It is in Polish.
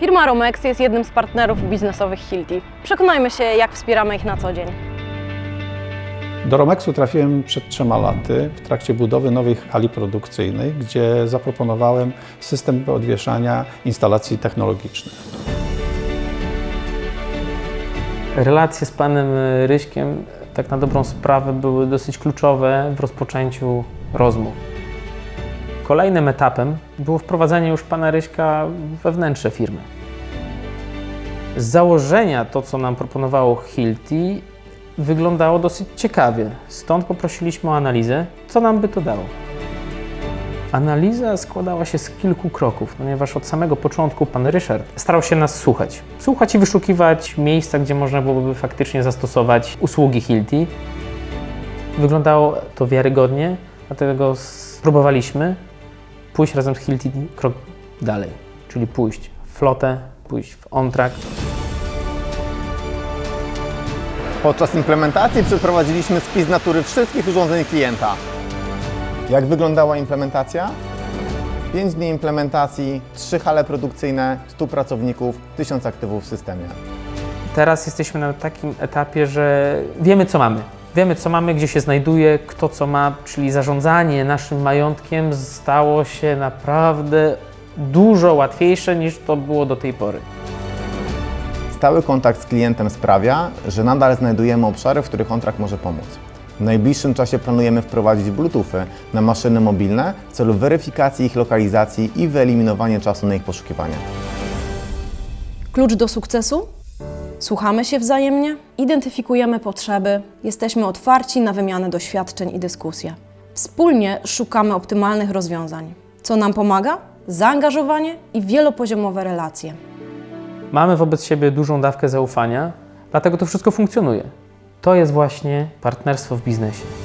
Firma Romex jest jednym z partnerów biznesowych Hilti. Przekonajmy się, jak wspieramy ich na co dzień. Do Romexu trafiłem przed trzema laty w trakcie budowy nowej hali produkcyjnej, gdzie zaproponowałem system odwieszania instalacji technologicznych. Relacje z panem Ryśkiem, tak na dobrą sprawę, były dosyć kluczowe w rozpoczęciu rozmów. Kolejnym etapem było wprowadzenie już pana Ryśka we wnętrze firmy. Z założenia to, co nam proponowało Hilti, wyglądało dosyć ciekawie. Stąd poprosiliśmy o analizę, co nam by to dało. Analiza składała się z kilku kroków, ponieważ od samego początku pan Ryszard starał się nas słuchać. Słuchać i wyszukiwać miejsca, gdzie można byłoby faktycznie zastosować usługi Hilti. Wyglądało to wiarygodnie, dlatego spróbowaliśmy pójść razem z Hilti krok dalej, czyli pójść w flotę, pójść w on-track. Podczas implementacji przeprowadziliśmy spis natury wszystkich urządzeń klienta. Jak wyglądała implementacja? 5 dni implementacji, 3 hale produkcyjne, 100 pracowników, 1000 aktywów w systemie. Teraz jesteśmy na takim etapie, że wiemy, co mamy. Wiemy, co mamy, gdzie się znajduje, kto co ma, czyli zarządzanie naszym majątkiem stało się naprawdę dużo łatwiejsze niż to było do tej pory. Stały kontakt z klientem sprawia, że nadal znajdujemy obszary, w których kontrakt może pomóc. W najbliższym czasie planujemy wprowadzić Bluetoothy na maszyny mobilne w celu weryfikacji ich lokalizacji i wyeliminowania czasu na ich poszukiwanie. Klucz do sukcesu? Słuchamy się wzajemnie, identyfikujemy potrzeby, jesteśmy otwarci na wymianę doświadczeń i dyskusje. Wspólnie szukamy optymalnych rozwiązań. Co nam pomaga? Zaangażowanie i wielopoziomowe relacje. Mamy wobec siebie dużą dawkę zaufania, dlatego to wszystko funkcjonuje. To jest właśnie partnerstwo w biznesie.